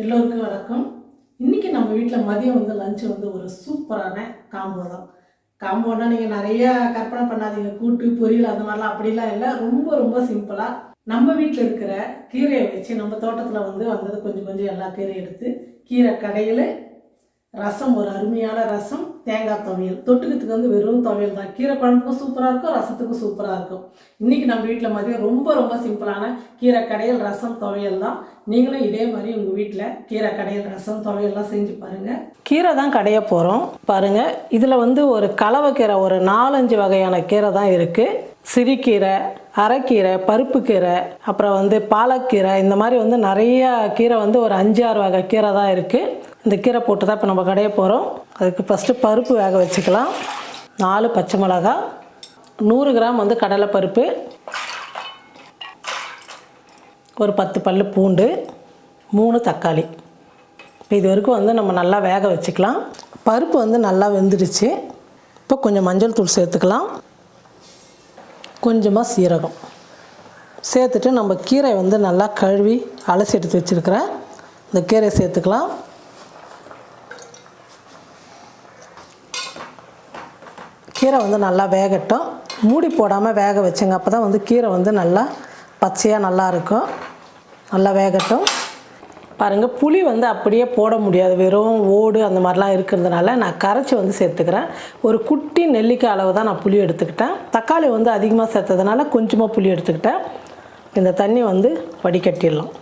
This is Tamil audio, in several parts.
எல்லோருக்கும் வணக்கம். இன்றைக்கி நம்ம வீட்டில் மதியம் வந்து லஞ்சு வந்து ஒரு சூப்பரான காம்போ தான். காம்போனா நீங்கள் நிறைய கற்பனை பண்ணாதீங்க. கூட்டு பொரியல் அந்த மாதிரிலாம் அப்படிலாம் இல்லை. ரொம்ப ரொம்ப சிம்பிளாக நம்ம வீட்டில் இருக்கிற கீரையை வச்சு நம்ம தோட்டத்தில் வந்து வந்தது கொஞ்சம் கொஞ்சம் எல்லா கீரையும் எடுத்து கீரை கடையில் ரசம் ஒரு அருமையான ரசம் தேங்காய் துவையல். தொட்டுக்கிறதுக்கு வந்து வெறும் துவையல் தான். கீரை குழம்புக்கும் சூப்பராக இருக்கும் ரசத்துக்கும் சூப்பராக இருக்கும். இன்றைக்கி நம்ம வீட்டில் மதியம் ரொம்ப ரொம்ப சிம்பிளான கீரை கடையல் ரசம் துவையல் தான். நீங்களும் இதே மாதிரி உங்கள் வீட்டில் கீரை கடையல் ரசம் துவையல்லாம் செஞ்சு பாருங்கள் கீரை தான் கடைய போகிறோம் பாருங்கள் இதில் வந்து ஒரு கலவை கீரை ஒரு நாலஞ்சு வகையான கீரை தான் இருக்குது சிறுகீரை அரைக்கீரை பருப்பு கீரை அப்புறம் வந்து பாலக்கீரை இந்த மாதிரி வந்து நிறைய கீரை வந்து ஒரு அஞ்சு ஆறு வகை கீரை தான் இருக்குது இந்த கீரை போட்டு தான் இப்போ நம்ம கடைய போகிறோம் அதுக்கு ஃபஸ்ட்டு பருப்பு வேக வச்சுக்கலாம். நாலு பச்சை மிளகா நூறு கிராம் வந்து கடலைப்பருப்பு ஒரு பத்து பல்லு பூண்டு மூணு தக்காளி. இப்போ இது வரைக்கும் வந்து நம்ம நல்லா வேக வச்சுக்கலாம். பருப்பு வந்து நல்லா வெந்துடுச்சு. இப்போ கொஞ்சம் மஞ்சள் தூள் சேர்த்துக்கலாம். கொஞ்சமாக சீரகம். சேர்த்துட்டு நம்ம கீரை வந்து நல்லா கழுவி அலசி எடுத்து வச்சுருக்கிறேன் இந்த கீரையை சேர்த்துக்கலாம். கீரை வந்து நல்லா வேகட்டும். மூடி போடாமல் வேக வச்சுங்க. அப்போ தான் வந்து கீரை வந்து நல்லா பச்சையாக நல்லா இருக்கும். நல்லா வேகட்டும். பாருங்கள் புளி வந்து அப்படியே போட முடியாது. வெறும் ஓடு அந்த மாதிரிலாம் இருக்கிறதுனால நான் கரைச்சி வந்து சேர்த்துக்கிறேன். ஒரு குட்டி நெல்லிக்காய் அளவு தான் நான் புளி எடுத்துக்கிட்டேன். தக்காளி வந்து அதிகமாக சேர்த்ததுனால கொஞ்சமாக புளி எடுத்துக்கிட்டேன். இந்த தண்ணி வந்து வடிகட்டிடலாம்.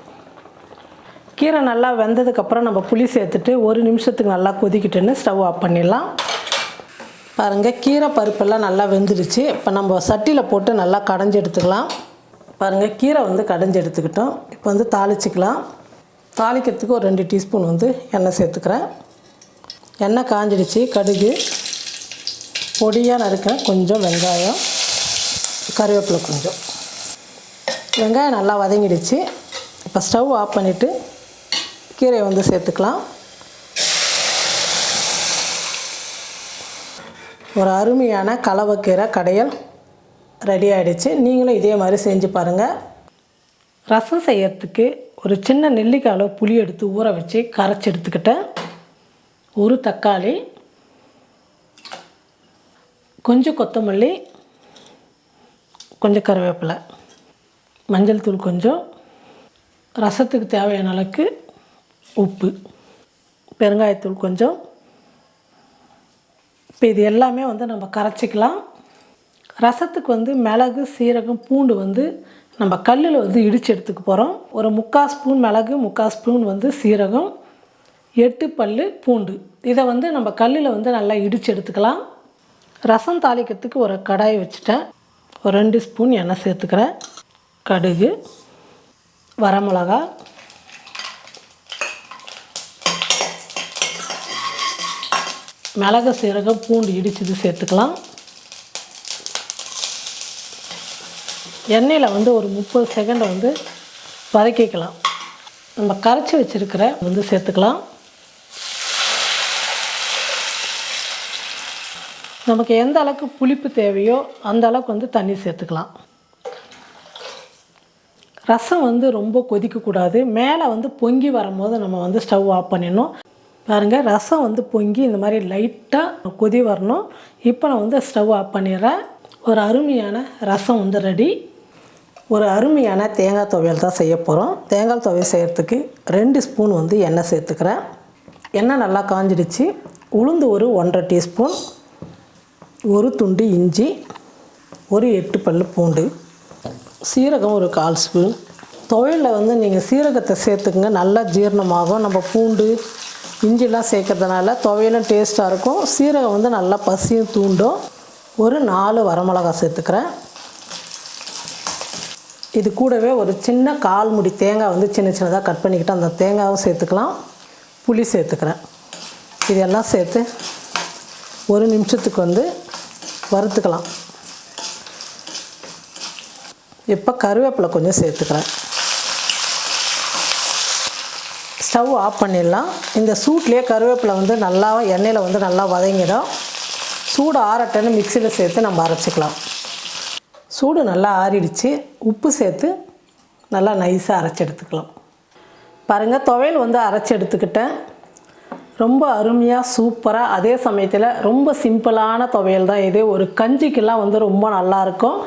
கீரை நல்லா வெந்ததுக்கப்புறம் நம்ம புளி சேர்த்துட்டு ஒரு நிமிஷத்துக்கு நல்லா கொதிக்கிட்டுன்னு ஸ்டவ் ஆஃப் பண்ணிடலாம். பாருங்கள் கீரை பருப்பெல்லாம் நல்லா வெந்துடுச்சு. இப்போ நம்ம சட்டியில் போட்டு நல்லா கடைஞ்சி எடுத்துக்கலாம். பாருங்கள் கீரை வந்து கடைஞ்சி எடுத்துக்கிட்டோம். இப்போ வந்து தாளிச்சிக்கலாம். தாளிக்கிறதுக்கு ஒரு ரெண்டு டீஸ்பூன் வந்து எண்ணெய் சேர்த்துக்கிறேன். எண்ணெய் காஞ்சிடுச்சு கடுகு பொடியாக நறுக்கிறேன் கொஞ்சம் வெங்காயம் கருவேப்பிலை கொஞ்சம். வெங்காயம் நல்லா வதங்கிடுச்சு. இப்போ ஸ்டவ் ஆஃப் பண்ணிவிட்டு கீரையை வந்து சேர்த்துக்கலாம். ஒரு அருமையான கலவைக்கீரை கடையல் ரெடி ஆகிடுச்சு நீங்களும் இதே மாதிரி செஞ்சு பாருங்கள் ரசம் செய்யறதுக்கு ஒரு சின்ன நெல்லிக்காய் அளவு புளி எடுத்து ஊற வச்சு கரைச்சி எடுத்துக்கிட்டேன் ஒரு தக்காளி கொஞ்சம் கொத்தமல்லி கொஞ்சம் கருவேப்பிலை மஞ்சள் தூள் கொஞ்சம் ரசத்துக்கு தேவையான அளவுக்கு உப்பு பெருங்காயத்தூள் கொஞ்சம் இப்போ இது எல்லாமே வந்து நம்ம கரைச்சிக்கலாம். ரசத்துக்கு வந்து மிளகு சீரகம் பூண்டு வந்து நம்ம கல்லில் வந்து இடித்து எடுத்துக்க போகிறோம் ஒரு முக்கால் ஸ்பூன் மிளகு முக்கால் ஸ்பூன் வந்து சீரகம் எட்டு பல் பூண்டு. இதை வந்து நம்ம கல்லில் வந்து நல்லா இடித்து எடுத்துக்கலாம். ரசம் தாளிக்கிறதுக்கு ஒரு கடாயை வச்சுட்டேன். ஒரு ரெண்டு ஸ்பூன் எண்ணெய் சேர்த்துக்கிறேன். கடுகு வரமிளகா மிளகு சீரகம் பூண்டு இடிச்சது சேர்த்துக்கலாம். எண்ணெயில் வந்து ஒரு முப்பது செகண்ட் வந்து வதக்கிக்கலாம். நம்ம கரைச்சி வச்சுருக்கிற வந்து சேர்த்துக்கலாம். நமக்கு எந்த அளவுக்கு புளிப்பு தேவையோ அந்த அளவுக்கு வந்து தண்ணி சேர்த்துக்கலாம். ரசம் வந்து ரொம்ப கொதிக்கக்கூடாது. மேலே வந்து பொங்கி வரும்போது நம்ம வந்து ஸ்டவ் ஆஃப் பண்ணிடணும். பாருங்கள் ரசம் வந்து பொங்கி இந்த மாதிரி லைட்டாக கொதி வரணும். இப்போ நான் வந்து ஸ்டவ் ஆஃப் பண்ணிடுறேன். ஒரு அருமையான ரசம் வந்து ரெடி. ஒரு அருமையான தேங்காய் துவையல் தான் செய்ய போகிறோம் தேங்காய் துவையல் செய்கிறதுக்கு ரெண்டு ஸ்பூன் வந்து எண்ணெய் சேர்த்துக்கிறேன். எண்ணெய் நல்லா காஞ்சிடுச்சு. உளுந்து ஒரு ஒன்றரை டீஸ்பூன். ஒரு துண்டு இஞ்சி. ஒரு எட்டு பல் பூண்டு. சீரகம் ஒரு கால் ஸ்பூன். துவையலில் வந்து நீங்கள் சீரகத்தை சேர்த்துக்குங்க. நல்லா ஜீரணமாகும். நம்ம பூண்டு இஞ்சிலாம் சேர்க்கறதுனால துவையலும் டேஸ்ட்டாக இருக்கும். சீரகம் வந்து நல்லா பசியும் தூண்டும். ஒரு நாலு வரமிளகா சேர்த்துக்கிறேன். இது கூடவே ஒரு சின்ன கால் முடி தேங்காய் வந்து சின்ன சின்னதாக கட் பண்ணிக்கிட்டு அந்த தேங்காயும் சேர்த்துக்கலாம். புளி சேர்த்துக்கிறேன். இதெல்லாம் சேர்த்து ஒரு நிமிஷத்துக்கு வந்து வறுத்துக்கலாம். இப்போ கருவேப்பிலை கொஞ்சம் சேர்த்துக்கிறேன். ஸ்டவ் ஆஃப் பண்ணிடலாம். இந்த சூட்லேயே கருவேப்பிலை வந்து நல்லா எண்ணெயில் வந்து நல்லா வதங்கிடும். சூடு ஆறட்டன்னு மிக்சியில் சேர்த்து நம்ம அரைச்சிக்கலாம். சூடு நல்லா ஆறிடுச்சு. உப்பு சேர்த்து நல்லா நைஸாக அரைச்சி எடுத்துக்கலாம். பாருங்கள் துவையல் வந்து அரைச்சி எடுத்துக்கிட்டேன். ரொம்ப அருமையாக சூப்பராக அதே சமயத்தில் ரொம்ப சிம்பிளான துவையல் தான் இது. ஒரு கஞ்சிக்கெல்லாம் வந்து ரொம்ப நல்லாயிருக்கும்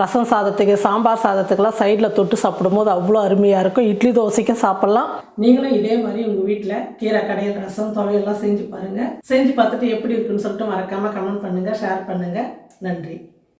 ரசம் சாதத்துக்கு சாம்பார் சாதத்துக்கெல்லாம் சைடில் தொட்டு சாப்பிடும்போது அவ்வளோ அருமையாக இருக்கும். இட்லி தோசைக்கும் சாப்பிட்லாம். நீங்களும் இதே மாதிரி உங்கள் வீட்டில் கீரை கடையில் ரசம் துவையெல்லாம் செஞ்சு பாருங்கள் செஞ்சு பார்த்துட்டு எப்படி இருக்குன்னு சொல்லிட்டு மறக்காமல் கமெண்ட் பண்ணுங்கள் ஷேர் பண்ணுங்கள் நன்றி.